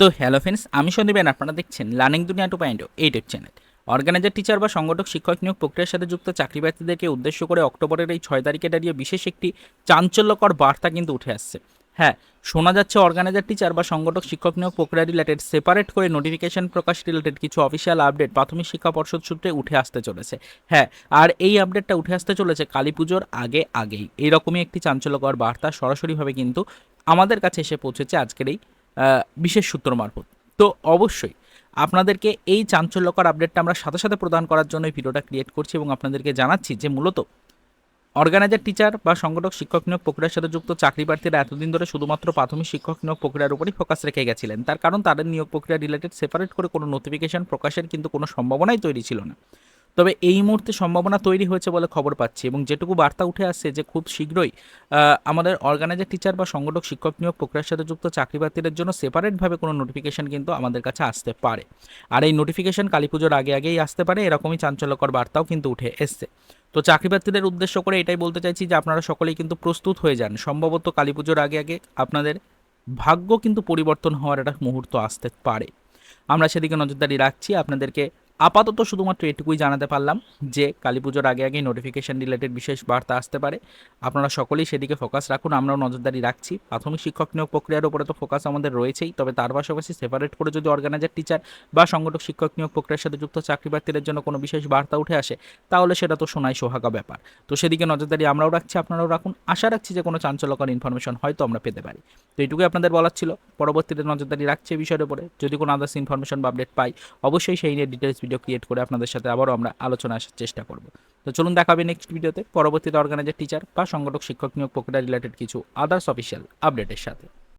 তো hello friends, আমি সন্দীপেন আপনারা দেখছেন লার্নিং দুনিয়া টু পয়েন্ট এইটের চ্যানেল অর্গানাইজার টিচার বা সংগঠক, শিক্ষক নিয়োগ প্রক্রিয়ার সাথে যুক্ত চাকরি প্রার্থীদেরকে উদ্দেশ্য করে অক্টোবরের এই ছয় তারিখে দাঁড়িয়ে বিশেষ একটি চাঞ্চল্যকর বার্তা কিন্তু উঠে আসছে। হ্যাঁ শোনা যাচ্ছে অর্গানাইজার টিচার বা সংগঠক, শিক্ষক নিয়োগ প্রক্রিয়া রিলেটেড সেপারেট করে নোটিফিকেশন প্রকাশ রিলেটেড কিছু অফিসিয়াল আপডেট প্রাথমিক শিক্ষা পর্ষদ সূত্রে উঠে আসতে চলেছে। হ্যাঁ আর এই আপডেটটা উঠে আসতে চলেছে কালী পুজোর আগে আগেই। এইরকমই একটি চাঞ্চল্যকর বার্তা সরাসরিভাবে কিন্তু আমাদের কাছে এসে পৌঁছেছে আজকের এই বিশেষ সূত্র মারফত। তো অবশ্যই আপনাদেরকে এই চাঞ্চল্যকর আপডেটটা আমরা সাথে সাথে প্রদান করার জন্য এই ভিডিওটা ক্রিয়েট করছি এবং আপনাদেরকে জানাচ্ছি যে মূলত অর্গানাইজার টিচার বা সংগঠক, শিক্ষক নিয়োগ প্রক্রিয়ার সাথে যুক্ত চাকরি প্রার্থীরা এতদিন ধরে শুধুমাত্র প্রাথমিক শিক্ষক নিয়োগ প্রক্রিয়ার উপরই ফোকাস রেখে গেছিলেন। তার কারণ তাদের নিয়োগ প্রক্রিয়া রিলেটেড সেপারেট করে কোনো নোটিফিকেশন প্রকাশের কিন্তু কোনো সম্ভাবনাই তৈরি ছিল না। তবে এই মুহূর্তে সম্ভাবনা তৈরি হয়েছে বলে খবর পাচ্ছি এবং যেটুকু বার্তা উঠে আসছে যে খুব শীঘ্রই আমাদের অর্গানাইজার টিচার বা সংগঠক, শিক্ষক নিয়োগ প্রক্রিয়ার সাথে যুক্ত চাকরি প্রার্থীদের জন্য সেপারেটভাবে কোনো নোটিফিকেশন কিন্তু আমাদের কাছে আসতে পারে। আর এই নোটিফিকেশন কালী পুজোর আগে আগেই আসতে পারে, এরকমই চাঞ্চল্যকর বার্তাও কিন্তু উঠে এসছে। তো চাকরি প্রার্থীদের উদ্দেশ্য করে এটাই বলতে চাইছি যে আপনারা সকলেই কিন্তু প্রস্তুত হয়ে যান। সম্ভবত কালী পুজোর আগে আগে আপনাদের ভাগ্য কিন্তু পরিবর্তন হওয়ার একটা মুহূর্ত আসতে পারে। আমরা সেদিকে নজরদারি রাখছি। আপনাদেরকে আপাতত শুধুমাত্র এটুকুই জানাতে পারলাম যে কালী পুজোর আগে আগেই নোটিফিকেশন রিলেটেড বিশেষ বার্তা আসতে পারে। আপনারা সকলেই সেদিকে ফোকাস রাখুন, আমরাও নজরদারি রাখছি। প্রাথমিক শিক্ষক নিয়োগ প্রক্রিয়ার উপরে তো ফোকাস আমাদের রয়েছেই, তবে তার পাশাপাশি সেপারেট করে যদি অর্গানাইজার টিচার বা সংগঠক শিক্ষক নিয়োগ প্রক্রিয়ার সাথে যুক্ত চাকরি প্রার্থীদের জন্য কোনো বিশেষ বার্তা উঠে আসে, তাহলে সেটা তো শোনাই সোহাগা ব্যাপার। তো সেদিকে নজরদারি আমরাও রাখছি, আপনারাও রাখুন। আশা রাখছি যে কোনো চাঞ্চল্যকর ইনফরমেশন হয়তো আমরা পেতে পারি। তো এইটুকুই আপনাদের বলার ছিল, পরবর্তীতে নজরদারি রাখছি বিষয়ের উপরে। যদি কোনো আদার্স ইনফরমেশন বা আপডেট পাই, অবশ্যই সেই নিয়ে ডিটেলস ভিডিও ক্রিয়েট করে আপনাদের সাথে আবারও আমরা আলোচনা আসার চেষ্টা করব। তো চলুন দেখাবে নেক্সট ভিডিওতে পরবর্তীতে অর্গানাইজার টিচার বা সংগঠক, শিক্ষক নিয়োগ প্রক্রিয়া রিলেটেড কিছু আদার্স অফিসিয়াল আপডেটের সাথে।